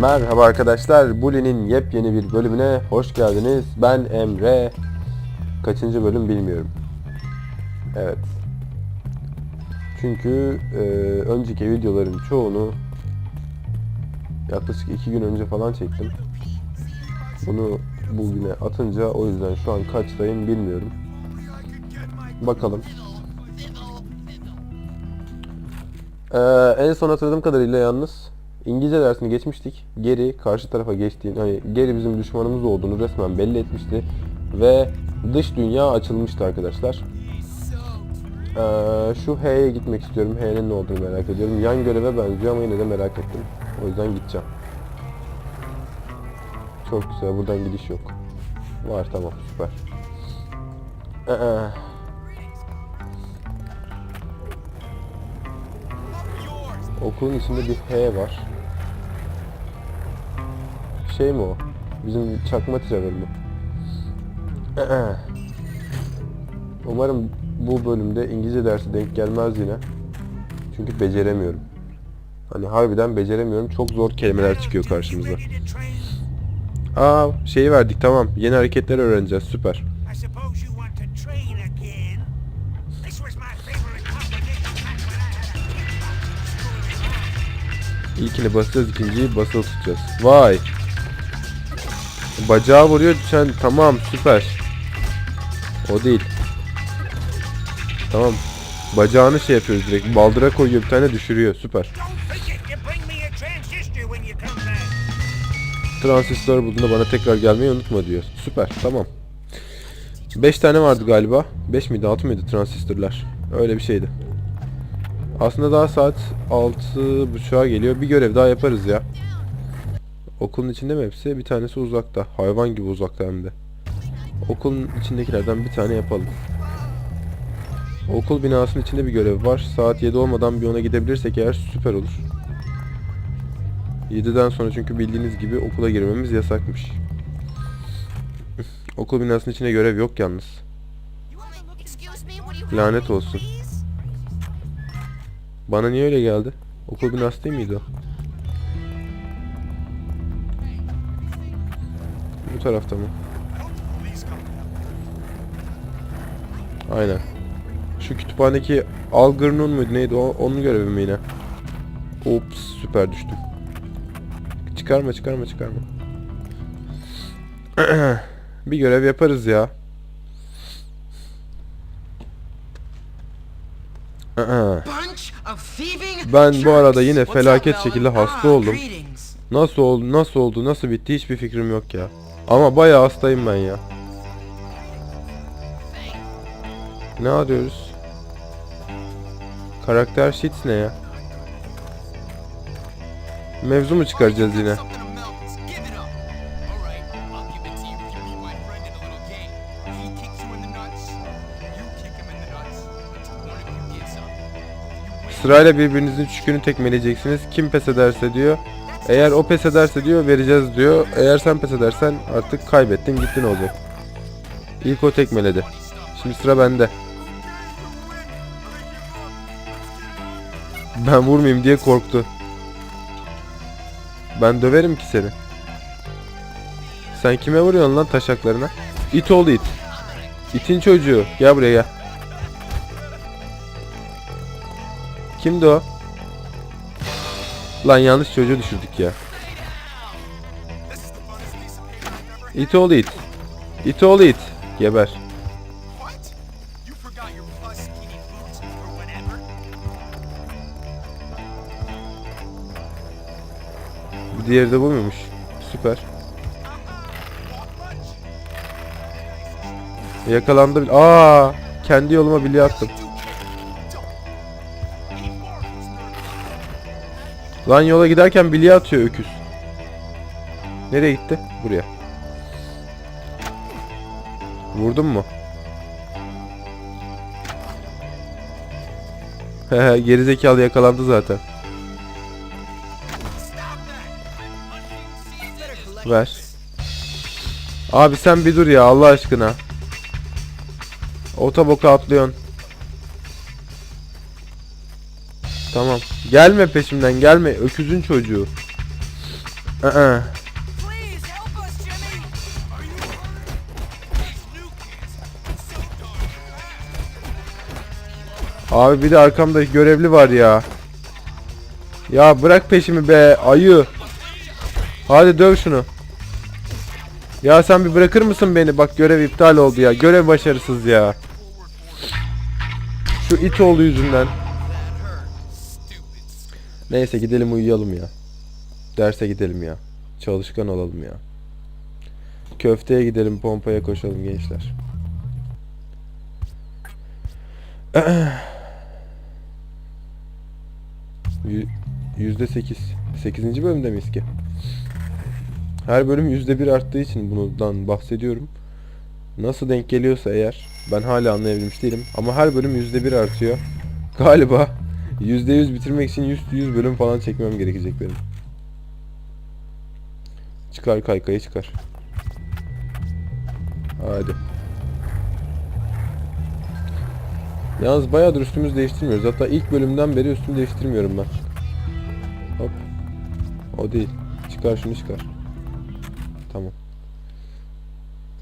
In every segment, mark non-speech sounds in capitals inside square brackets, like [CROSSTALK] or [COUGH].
Merhaba arkadaşlar, Bully'nin yepyeni bir bölümüne hoş geldiniz. Ben Emre. Kaçıncı bölüm bilmiyorum. Evet. Çünkü e, önceki videoların çoğunu yaklaşık iki gün önce falan çektim. Bunu bugüne atınca o yüzden şu an kaçtayım bilmiyorum. Bakalım. Ee, en son hatırladığım kadarıyla yalnız İngilizce dersini geçmiştik. Geri karşı tarafa geçtiğini, hani geri bizim düşmanımız olduğunu resmen belli etmişti. Ve dış dünya açılmıştı arkadaşlar. Ee, şu H'ye gitmek istiyorum. H'nin ne olduğunu merak ediyorum. Yan göreve benziyor ama yine de merak ettim. O yüzden gideceğim. Çok güzel. Buradan gidiş yok. Var tamam süper. Ee, Okulun içinde bir H var. Şey mi o? Bizim çakma ticaret [CLEARS THROAT] mi? Umarım bu bölümde İngilizce dersi denk gelmez yine. Çünkü beceremiyorum. Hani harbiden beceremiyorum. Çok zor kelimeler çıkıyor karşımıza. Aa şeyi verdik tamam. Yeni hareketler öğreneceğiz. Süper. When I had a İlkini basacağız, ikinciyi basılı tutacağız. Vay. Bacağı vuruyor sen tamam süper. O değil. Tamam. Bacağını şey yapıyoruz direkt. Baldıra koyuyor bir tane düşürüyor. Süper. Transistör bulduğunda bana tekrar gelmeyi unutma diyor. Süper tamam. 5 tane vardı galiba. 5 miydi 6 mıydı transistörler? Öyle bir şeydi. Aslında daha saat 6.30'a geliyor. Bir görev daha yaparız ya. Okulun içinde mi hepsi? Bir tanesi uzakta. Hayvan gibi uzakta hem de. Okulun içindekilerden bir tane yapalım. Okul binasının içinde bir görev var. Saat 7 olmadan bir ona gidebilirsek eğer süper olur. 7'den sonra çünkü bildiğiniz gibi okula girmemiz yasakmış. Okul binasının içine görev yok yalnız. Lanet olsun. Bana niye öyle geldi? Okul binası değil miydi o? Bu tarafta mı? Aynen. Şu kütüphanedeki Algernun muydu neydi o? Onun görevi mi yine? Ops süper düştüm. Çıkarma çıkarma çıkarma. [CLEARS THROAT] Bir görev yaparız ya. [CLEARS THROAT] Ben bu arada yine felaket şekilde hasta Ah, oldum. Nasıl oldu, nasıl oldu, nasıl bitti hiçbir fikrim yok ya. Ama bayağı hastayım ben ya. Ne arıyoruz? Karakter sheets ne ya? Mevzu mu çıkaracağız yine? Sırayla birbirinizin çükünü tekmeleyeceksiniz. Kim pes ederse diyor. Eğer o pes ederse diyor vereceğiz diyor. Eğer sen pes edersen artık kaybettin gittin olacak. İlk o tekmeledi. Şimdi sıra bende. Ben vurmayayım diye korktu. Ben döverim ki seni. Sen kime vuruyorsun lan taşaklarına? İt oğlu it. İtin çocuğu. Gel buraya gel. Kimdi o? Lan yanlış çocuğu düşürdük ya. İt oğlu it. İt oğlu it. Geber. Diğeri de bu muymuş? Süper. Yakalandı. Aa, kendi yoluma bilye attım. Lan yola giderken bilye atıyor öküz. Nereye gitti? Buraya. Vurdun mu? Hehe gerizekalı yakalandı zaten. Ver. Abi sen bir dur ya Allah aşkına. Otoboka atlıyorsun. Tamam. Gelme peşimden gelme. Öküzün çocuğu. Aa. Abi bir de arkamda görevli var ya. Ya bırak peşimi be ayı. Hadi döv şunu. Ya sen bir bırakır mısın beni? Bak görev iptal oldu ya. Görev başarısız ya. Şu it oğlu yüzünden. Neyse gidelim uyuyalım ya. Derse gidelim ya. Çalışkan olalım ya. Köfteye gidelim, pompaya koşalım gençler. [CLEARS THROAT] Yü- Yüzde sekiz. Sekizinci bölümde miyiz ki? Her bölüm yüzde bir arttığı için bundan bahsediyorum. Nasıl denk geliyorsa eğer ben hala anlayabilmiş değilim ama her bölüm yüzde bir artıyor. Galiba yüzde yüz bitirmek için yüz, yüz bölüm falan çekmem gerekecek benim. Çıkar kaykayı çıkar. Hadi. Yalnız bayağıdır üstümüzü değiştirmiyoruz. Hatta ilk bölümden beri üstümü değiştirmiyorum ben. Hop. O değil. Çıkar şunu çıkar. Tamam.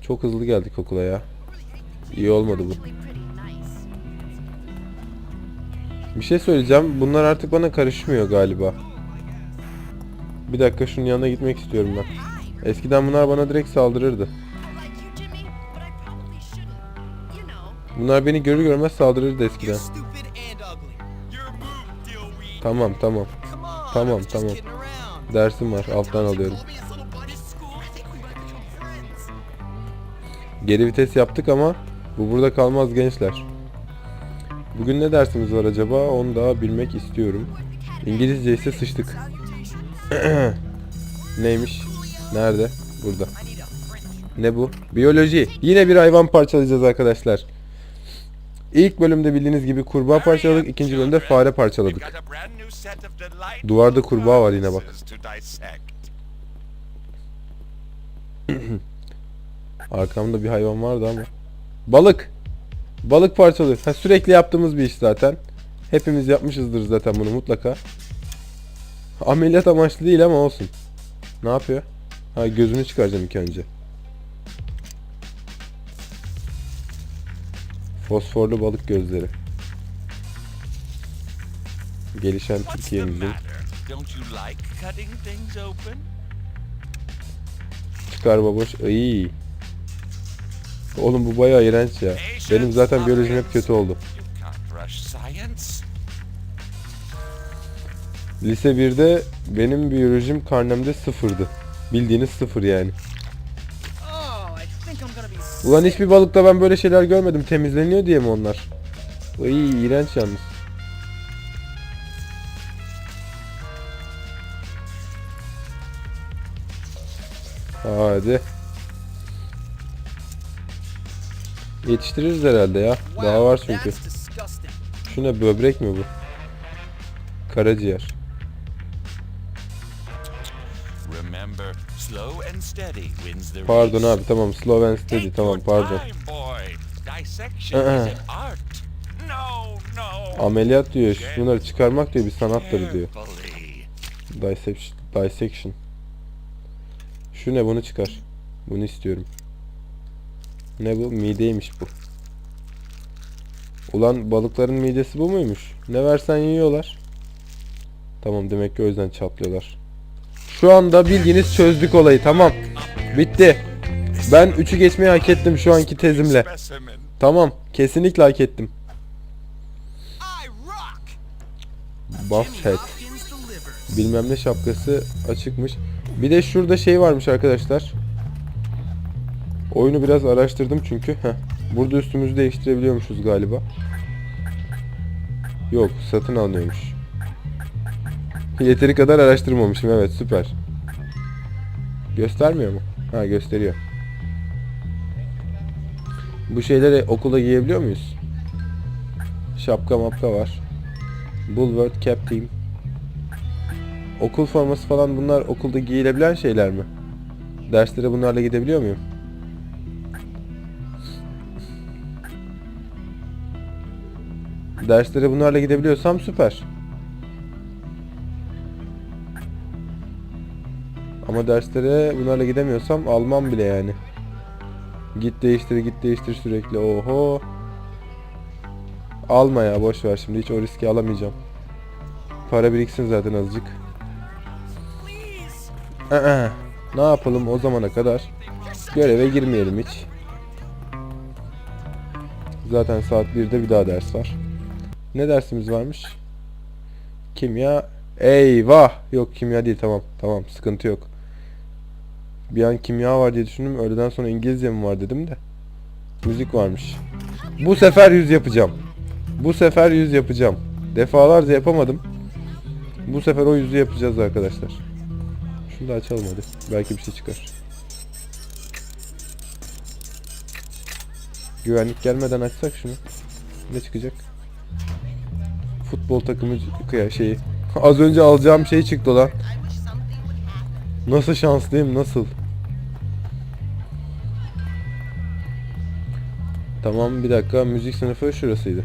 Çok hızlı geldik okula ya. İyi olmadı bu. Bir şey söyleyeceğim. Bunlar artık bana karışmıyor galiba. Bir dakika şunun yanına gitmek istiyorum ben. Eskiden bunlar bana direkt saldırırdı. Bunlar beni görür görmez saldırırdı eskiden. Tamam tamam. Tamam, tamam. Dersim var. Alttan alıyorum. Geri vites yaptık ama bu burada kalmaz gençler. Bugün ne dersimiz var acaba? Onu da bilmek istiyorum. İngilizce ise sıçtık. [CLEARS THROAT] Neymiş? Nerede? Burada. Ne bu? Biyoloji. Yine bir hayvan parçalayacağız arkadaşlar. İlk bölümde bildiğiniz gibi kurbağa parçaladık, ikinci bölümde fare parçaladık. Duvarda kurbağa var yine bak. [CLEARS THROAT] Arkamda bir hayvan vardı ama. Balık. Balık parçalıyor. Ha, sürekli yaptığımız bir iş zaten. Hepimiz yapmışızdır zaten bunu mutlaka. Ameliyat amaçlı değil ama olsun. Ne yapıyor? Ha gözünü çıkaracağım ilk önce. Fosforlu balık gözleri. Gelişen Türkiye'mizin çıkar baboş. Iy. Oğlum bu bayağı iğrenç ya. Benim zaten biyolojim hep kötü oldu. Lise 1'de benim biyolojim karnemde sıfırdı. Bildiğiniz sıfır yani. Ulan hiçbir balıkta ben böyle şeyler görmedim. Temizleniyor diye mi onlar? Iy iğrenç yalnız. Hadi. Yetiştiririz herhalde ya. Daha var çünkü. Şu ne böbrek mi bu? Karaciğer. Pardon abi tamam slow and steady tamam pardon. Ameliyat diyor. Bunları çıkarmak diyor bir sanattır diyor. Dissection. Dissection. Şu ne bunu çıkar. Bunu istiyorum. Ne bu? Mideymiş bu. Ulan balıkların midesi bu muymuş? Ne versen yiyorlar. Tamam demek ki o yüzden çatlıyorlar. Şu anda bildiğiniz çözdük olayı tamam. Bitti. Ben 3'ü geçmeyi hak ettim şu anki tezimle. Tamam kesinlikle hak ettim. I rock! Buff head. Hopkins delivers. bilmem ne şapkası açıkmış. Bir de şurada şey varmış arkadaşlar. Oyunu biraz araştırdım çünkü. Heh. Burada üstümüzü değiştirebiliyormuşuz galiba. Yok satın alınıyormuş. Yeteri kadar araştırmamışım evet süper. Göstermiyor mu? Ha gösteriyor. Bu şeyleri okulda giyebiliyor muyuz? Şapka mapka var. Bulwark Cap Team. Okul forması falan bunlar okulda giyilebilen şeyler mi? Derslere bunlarla gidebiliyor muyum? Derslere bunlarla gidebiliyorsam süper. Ama derslere bunlarla gidemiyorsam almam bile yani. Git değiştir git değiştir sürekli oho. Alma ya boş ver şimdi hiç o riski alamayacağım. Para biriksin zaten azıcık. Ee, e. Ne yapalım o zamana kadar göreve girmeyelim hiç. Zaten saat 1'de bir daha ders var. Ne dersimiz varmış? Kimya. Eyvah! Yok kimya değil tamam. Tamam sıkıntı yok. Bir an kimya var diye düşündüm. Öğleden sonra İngilizce mi var dedim de. Müzik varmış. Bu sefer yüz yapacağım. Bu sefer yüz yapacağım. Defalarca yapamadım. Bu sefer o yüzü yapacağız arkadaşlar. Şunu da açalım hadi. Belki bir şey çıkar. Güvenlik gelmeden açsak şunu. Ne çıkacak? Futbol takımı kıya şeyi. [LAUGHS] Az önce alacağım şey çıktı lan. Nasıl şanslıyım nasıl? Tamam bir dakika müzik sınıfı şurasıydı.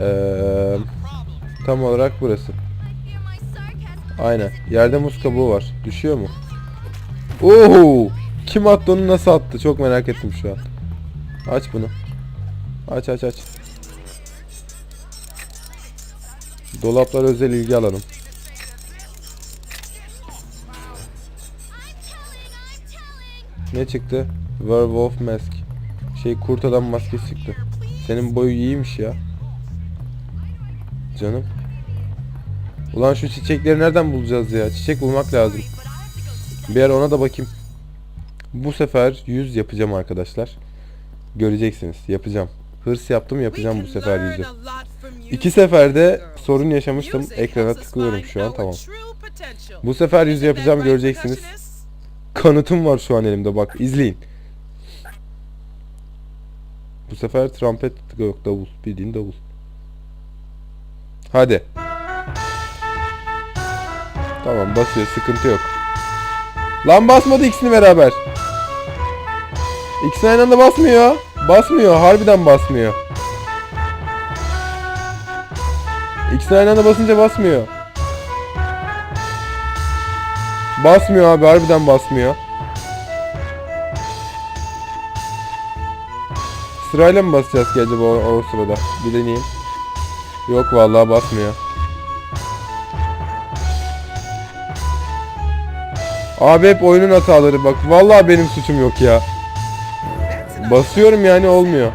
Ee, tam olarak burası. Aynen. Yerde muz kabuğu var. Düşüyor mu? Oo! Kim attı onu nasıl attı? Çok merak ettim şu an. Aç bunu. Aç aç aç. Dolaplar özel ilgi alanım. Ne çıktı? Werewolf Mask. Şey kurt adam maskesi çıktı. Senin boyu iyiymiş ya. Canım. Ulan şu çiçekleri nereden bulacağız ya? Çiçek bulmak lazım. Bir ara ona da bakayım. Bu sefer 100 yapacağım arkadaşlar. Göreceksiniz. Yapacağım. Hırs yaptım yapacağım bu sefer 100'ü. İki seferde sorun yaşamıştım. Ekrana tıklıyorum şu an tamam. Bu sefer 100 yapacağım göreceksiniz. Kanıtım var şu an elimde bak izleyin. Bu sefer trompet yok davul. Bildiğin davul. Hadi. Tamam basıyor sıkıntı yok. Lan basmadı ikisini beraber. İkisini aynı anda basmıyor. Basmıyor harbiden basmıyor. İkisini aynı anda basınca basmıyor. Basmıyor abi harbiden basmıyor. Sırayla mı basacağız ki acaba o, o sırada? Bir deneyeyim. Yok vallahi basmıyor. Abi hep oyunun hataları bak. Vallahi benim suçum yok ya. Basıyorum yani olmuyor.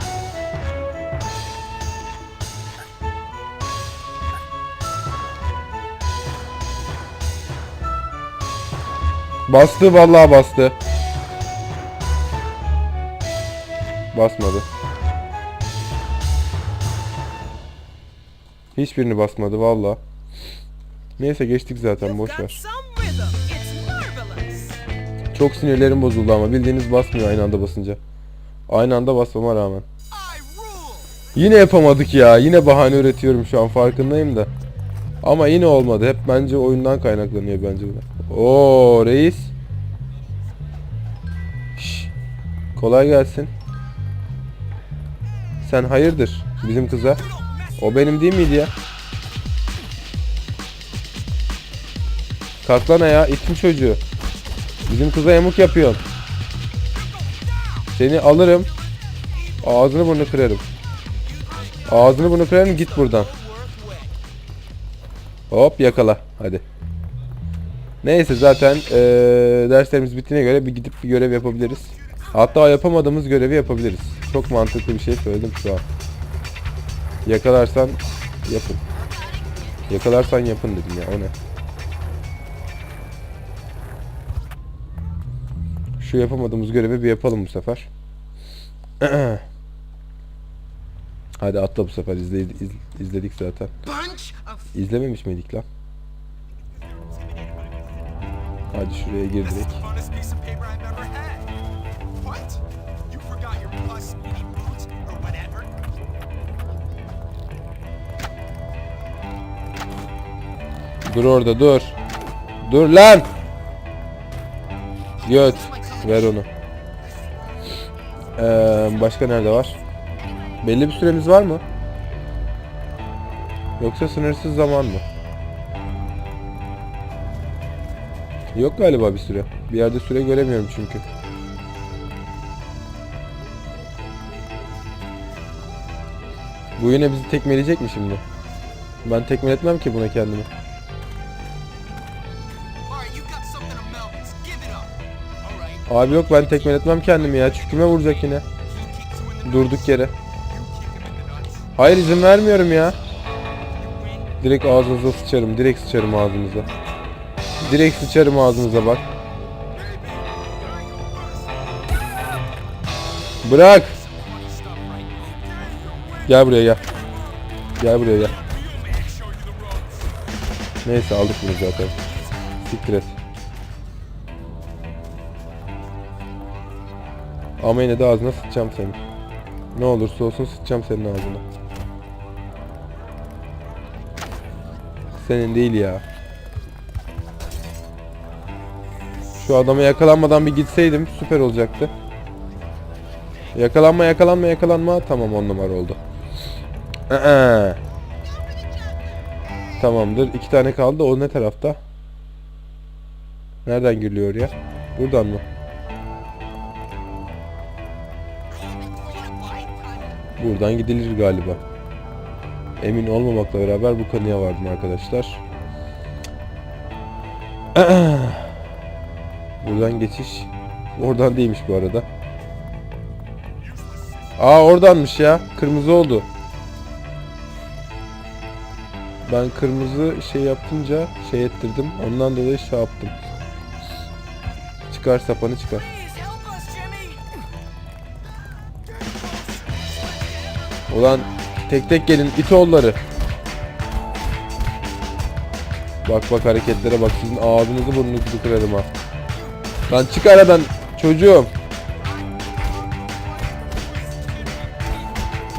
Bastı vallahi bastı. Basmadı. Hiçbirini basmadı vallahi. Neyse geçtik zaten boş ver. Çok sinirlerim bozuldu ama bildiğiniz basmıyor aynı anda basınca. Aynı anda basmama rağmen. Yine yapamadık ya. Yine bahane üretiyorum şu an farkındayım da. Ama yine olmadı. Hep bence oyundan kaynaklanıyor bence bu. Oo reis. Şş, Kolay gelsin. Sen hayırdır bizim kıza? O benim değil miydi ya? Kalk lan ayağa itin çocuğu. Bizim kıza yamuk yapıyorsun. Seni alırım. Ağzını burnunu kırarım. Ağzını burnunu kırarım git buradan. Hop yakala hadi. Neyse zaten eee, derslerimiz bittiğine göre bir gidip bir görev yapabiliriz. Hatta yapamadığımız görevi yapabiliriz. Çok mantıklı bir şey söyledim şu an. Yakalarsan yapın. Yakalarsan yapın dedim ya o ne? Şu yapamadığımız görevi bir yapalım bu sefer. [CLEARS THROAT] Hadi atla bu sefer izle, iz- izledik zaten. İzlememiş miydik lan? Mini boot or whatever? Dur orada dur. Dur lan. Göt. Ver onu. Ee, başka nerede var? Belli bir süremiz var mı? Yoksa sınırsız zaman mı? Yok galiba bir süre. Bir yerde süre göremiyorum çünkü. Bu yine bizi tekmeleyecek mi şimdi? Ben tekmeletmem ki buna kendimi. Abi yok ben tekmeletmem kendimi ya. Çüküme vuracak yine. Durduk yere. Hayır izin vermiyorum ya. Direkt ağzınıza sıçarım. Direkt sıçarım ağzınıza. Direkt sıçarım ağzınıza bak. Bırak. Gel buraya gel. Gel buraya gel. Neyse aldık bunu zaten. Siktir et. Ama yine de ağzına sıçacağım senin. Ne olursa olsun sıçacağım senin ağzına. Senin değil ya. Şu adama yakalanmadan bir gitseydim süper olacaktı. Yakalanma yakalanma yakalanma tamam on numara oldu. Ee. Tamamdır. iki tane kaldı. O ne tarafta? Nereden giriliyor ya? Buradan mı? Buradan gidilir galiba. Emin olmamakla beraber bu kanıya vardım arkadaşlar. Buradan geçiş. Oradan değilmiş bu arada. Aa oradanmış ya. Kırmızı oldu. Ben kırmızı şey yapınca şey ettirdim. Ondan dolayı şey yaptım. Çıkar sapanı çıkar. Ulan tek tek gelin it oğulları. Bak bak hareketlere bak sizin ağzınızı burnunuzu kırarım ha. Lan çık aradan çocuğum.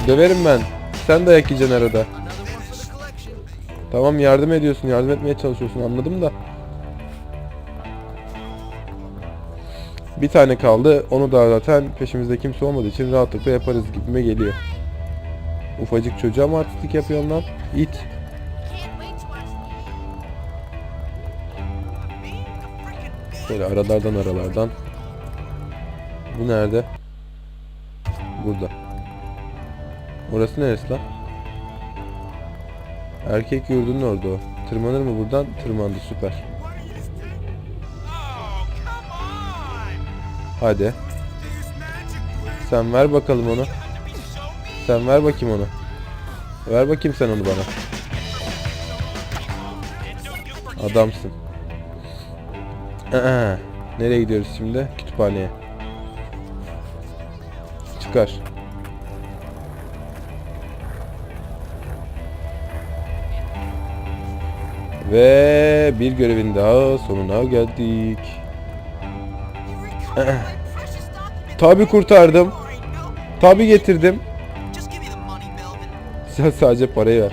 Döverim ben. Sen dayak yiyeceksin arada. Tamam yardım ediyorsun yardım etmeye çalışıyorsun anladım da. Bir tane kaldı. Onu da zaten peşimizde kimse olmadığı için rahatlıkla yaparız gibime geliyor. Ufacık çocuğa mı artistlik yapıyorsun lan? İt. Böyle aralardan aralardan. Bu nerede? Burada. Orası neresi lan? Erkek yurdunun orada o. Tırmanır mı buradan? Tırmandı süper. Hadi. Sen ver bakalım onu. Sen ver bakayım onu. Ver bakayım sen onu bana. Adamsın. Aa, nereye gidiyoruz şimdi? Kütüphaneye. Çıkar. Ve bir görevin daha sonuna geldik. Document. Tabi kurtardım. Tabi getirdim. Sen sadece parayı ver.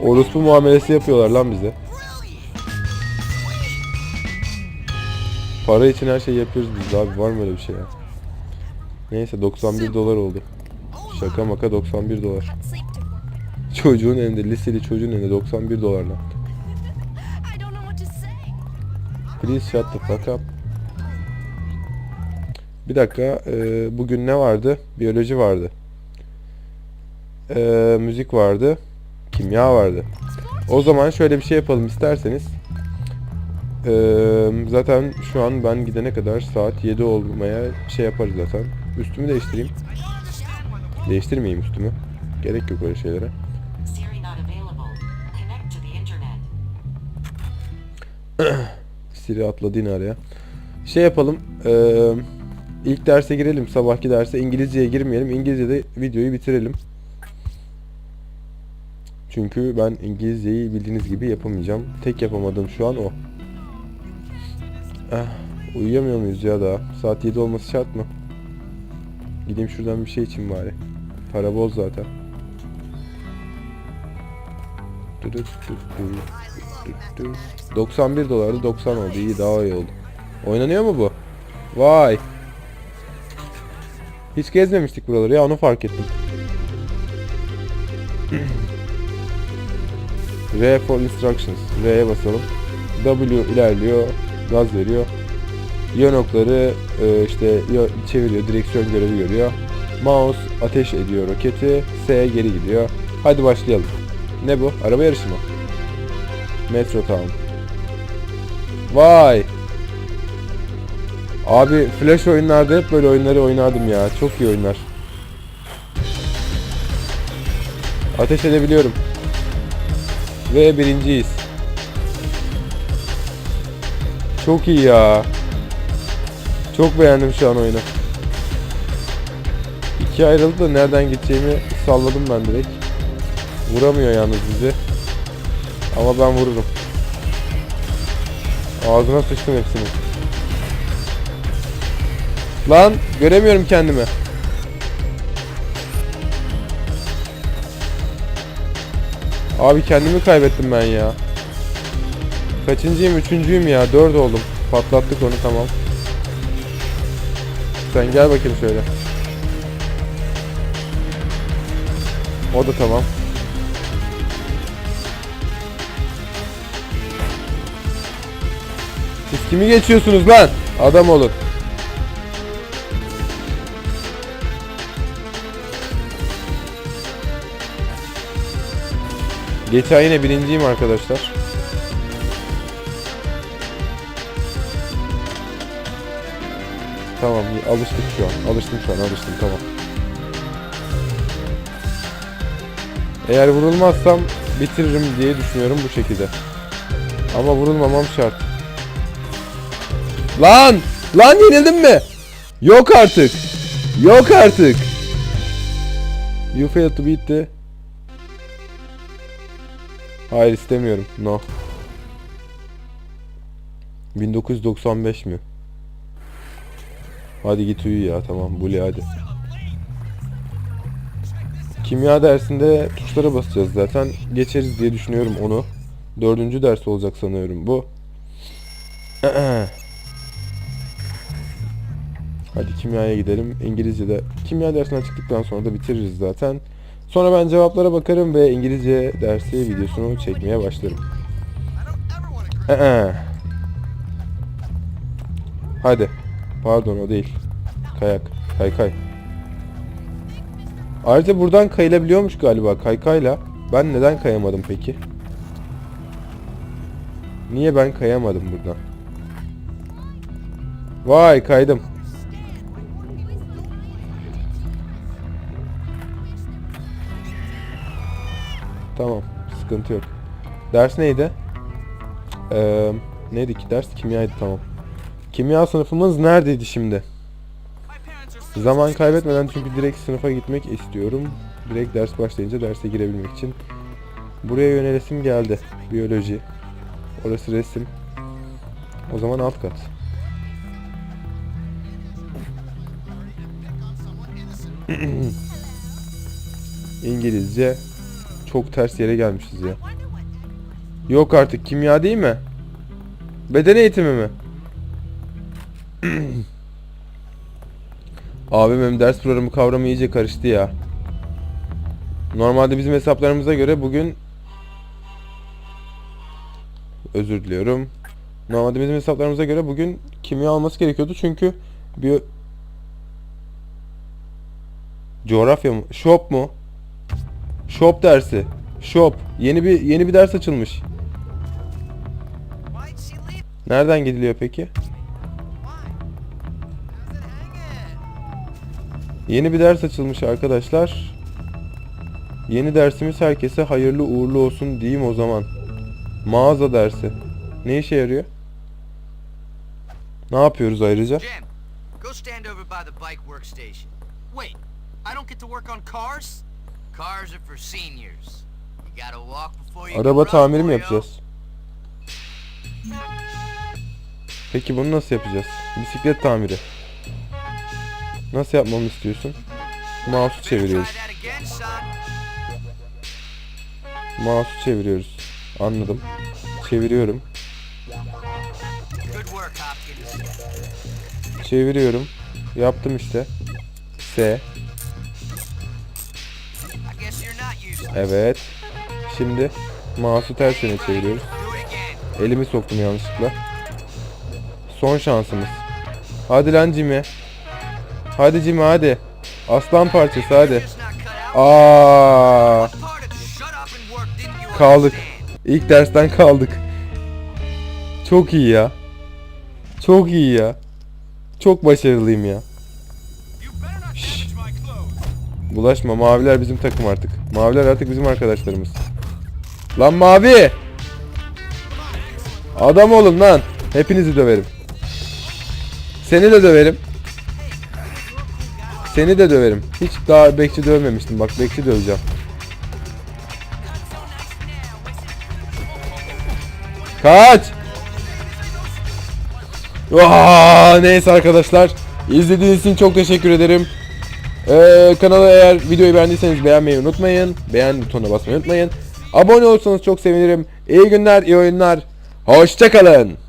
Orospu muamelesi yapıyorlar lan bize. Para için her şeyi yapıyoruz biz abi. Var mı öyle bir şey ya? Neyse 91 dolar oldu. Şaka maka 91 dolar. Çocuğun elinde, liseli çocuğun elinde 91 dolar lan. I don't know what to say. Please shut the fuck up. Bir dakika, e, bugün ne vardı? Biyoloji vardı. E, müzik vardı. Kimya vardı. O zaman şöyle bir şey yapalım isterseniz. E, zaten şu an ben gidene kadar saat 7 olmaya şey yaparız zaten. Üstümü değiştireyim. Değiştirmeyeyim üstümü. Gerek yok öyle şeylere. [CLEARS THROAT] Siri atladı yine araya. Şey yapalım. eee, ilk derse girelim. Sabahki derse İngilizceye girmeyelim. İngilizce'de videoyu bitirelim. Çünkü ben İngilizceyi bildiğiniz gibi yapamayacağım. Tek yapamadığım şu an o. Ah, uyuyamıyor muyuz ya daha? Saat 7 olması şart mı? Gideyim şuradan bir şey için bari. Para bol zaten. Dü dü dü dü dü dü. 91 dolardı 90 oldu. İyi daha iyi oldu. Oynanıyor mu bu? Vay. Hiç gezmemiştik buraları ya onu fark ettim. [CLEARS THROAT] R for instructions. R'ye basalım. W ilerliyor, gaz veriyor. Yön okları e, işte çeviriyor, direksiyon görevi görüyor. Mouse ateş ediyor roketi, S geri gidiyor. Hadi başlayalım. Ne bu? Araba yarışı mı? Metro Town. Vay! Abi flash oyunlarda hep böyle oyunları oynardım ya. Çok iyi oyunlar. Ateş edebiliyorum. Ve birinciyiz. Çok iyi ya. Çok beğendim şu an oyunu. İkiye ayrıldı da nereden gideceğimi salladım ben direkt. Vuramıyor yalnız bizi. Ama ben vururum. Ağzına sıçtım hepsini. Lan göremiyorum kendimi. Abi kendimi kaybettim ben ya. Kaçıncıyım? Üçüncüyüm ya. Dört oldum. Patlattık onu tamam. Sen gel bakayım şöyle. O da tamam. Siz kimi geçiyorsunuz lan? Adam olun. Geçen yine birinciyim arkadaşlar. Tamam alıştık şu an. Alıştım şu an alıştım tamam. Eğer vurulmazsam bitiririm diye düşünüyorum bu şekilde. Ama vurulmamam şart. Lan! Lan yenildim mi? Yok artık. Yok artık. You failed to beat the... Hayır istemiyorum. No. 1995 mi? Hadi git uyu ya tamam Bully hadi. Kimya dersinde tuşlara basacağız zaten. Geçeriz diye düşünüyorum onu. Dördüncü ders olacak sanıyorum bu. [CLEARS THROAT] Hadi kimyaya gidelim. İngilizce'de kimya dersinden çıktıktan sonra da bitiririz zaten. Sonra ben cevaplara bakarım ve İngilizce dersi videosunu çekmeye başlarım. [CLEARS THROAT] Hadi. Pardon o değil. Kayak. Kaykay. Ayrıca buradan kayılabiliyormuş galiba kaykayla. Ben neden kayamadım peki? Niye ben kayamadım buradan? Vay kaydım. Tamam. Sıkıntı yok. Ders neydi? Ee, neydi ki ders? Kimyaydı tamam. Kimya sınıfımız neredeydi şimdi? Zaman kaybetmeden çünkü direkt sınıfa gitmek istiyorum. Direkt ders başlayınca derse girebilmek için. Buraya yönelesim geldi. Biyoloji. Orası resim. O zaman alt kat. [CLEARS THROAT] İngilizce. Çok ters yere gelmişiz ya. Yok artık kimya değil mi? Beden eğitimi mi? [CLEARS THROAT] Abim benim ders programı kavramı iyice karıştı ya. Normalde bizim hesaplarımıza göre bugün özür diliyorum. Normalde bizim hesaplarımıza göre bugün kimya alması gerekiyordu çünkü bir coğrafya mı? Shop mu? Shop dersi. Shop. Yeni bir yeni bir ders açılmış. Nereden gidiliyor peki? Yeni bir ders açılmış arkadaşlar. Yeni dersimiz herkese hayırlı uğurlu olsun diyeyim o zaman. Mağaza dersi. Ne işe yarıyor? Ne yapıyoruz ayrıca? Jim, go stand over by the bike workstation. Wait, I don't get to work on cars? Cars are for seniors. You gotta walk before you Araba tamiri mi yapacağız? Peki bunu nasıl yapacağız? Bisiklet tamiri. Nasıl yapmamı istiyorsun? Mouse'u çeviriyoruz. Mouse'u çeviriyoruz. Anladım. Çeviriyorum. Çeviriyorum. Yaptım işte. S. Evet. Şimdi mouse'u ters yöne çeviriyoruz. Elimi soktum yanlışlıkla. Son şansımız. Hadi lan Jimmy. Hadi Jimmy hadi. Aslan parçası hadi. Aa, kaldık. İlk dersten kaldık. Çok iyi ya. Çok iyi ya. Çok başarılıyım ya. Clothes. Bulaşma maviler bizim takım artık. Maviler artık bizim arkadaşlarımız. Lan mavi! Adam olun lan. Hepinizi döverim. Seni de döverim. Seni de döverim. Hiç daha bekçi dövmemiştim. Bak bekçi döveceğim. Kaç! Aa, neyse arkadaşlar. İzlediğiniz için çok teşekkür ederim. Ee, kanala eğer videoyu beğendiyseniz beğenmeyi unutmayın. Beğen butonuna basmayı unutmayın. Abone olursanız çok sevinirim. İyi günler, iyi oyunlar. Hoşçakalın.